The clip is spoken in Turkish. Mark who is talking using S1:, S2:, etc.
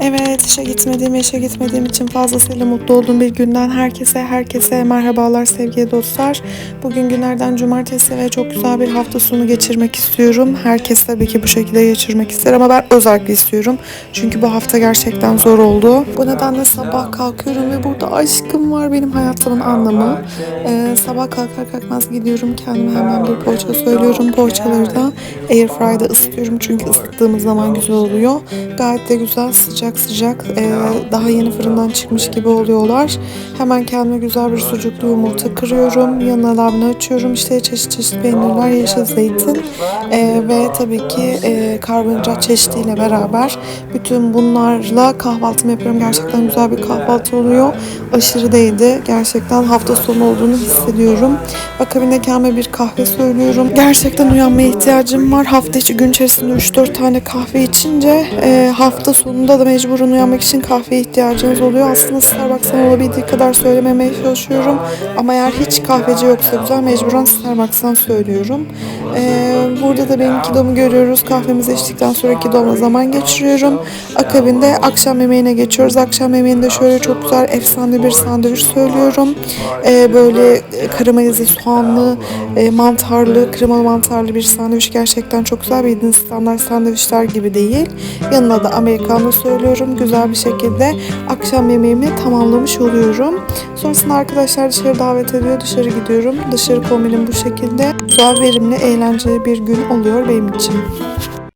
S1: Evet, işe gitmediğim, işe gitmediğim için fazlasıyla mutlu olduğum bir günden herkese, herkese merhabalar sevgili dostlar. Bugün günlerden cumartesi ve çok güzel bir hafta sonu geçirmek istiyorum. Herkes tabii ki bu şekilde geçirmek ister ama ben özellikle istiyorum. Çünkü bu hafta gerçekten zor oldu. Bu nedenle sabah kalkıyorum ve burada aşkım var benim hayatımın anlamı. Ee, sabah kalkar kalkmaz gidiyorum kendime hemen bir poğaça söylüyorum. Poğaçaları da airfry'da ısıtıyorum çünkü ısıttığımız zaman güzel oluyor. Gayet de güzel sıcak sıcak ee, daha yeni fırından çıkmış gibi oluyorlar. Hemen kendime güzel bir sucuklu yumurta kırıyorum. Yanına labne açıyorum. İşte çeşit çeşit peynirler, yeşil zeytin ee, ve tabii ki ee, karbonhidrat çeşidiyle beraber bütün bunlarla kahvaltımı yapıyorum. Gerçekten güzel bir kahvaltı oluyor. Aşırı değdi. Gerçekten hafta sonu olduğunu hissediyorum. Akabinde kendime bir kahve söylüyorum. Gerçekten uyanmaya ihtiyacım var. Hafta içi gün içerisinde 3-4 tane kahve içince e, hafta sonunda da mecburen uyanmak için kahveye ihtiyacınız oluyor. Aslında Starbucks'tan olabildiği kadar söylememeye çalışıyorum. Ama eğer hiç kahveci yoksa güzel mecburen Starbucks'tan söylüyorum. E, burada da benim kilomu görüyoruz. Kahvemizi içtikten sonra kilomla zaman geçiriyorum. Akabinde akşam yemeğine geçiyoruz. Akşam yemeğinde şöyle çok güzel efsane bir sandviç söylüyorum. E, böyle e, karamelize soğanlı, e, mantarlı, kremalı mantarlı bir sandviç gerçekten çok güzel. Bildiğiniz standart sandviçler gibi değil. Yanına da americano söylüyorum. Güzel bir şekilde akşam yemeğimi tamamlamış oluyorum. Sonrasında arkadaşlar dışarı davet ediyor. Dışarı gidiyorum. Dışarı kombinim bu şekilde. Güzel, verimli, eğlenceli bir gün oluyor benim için.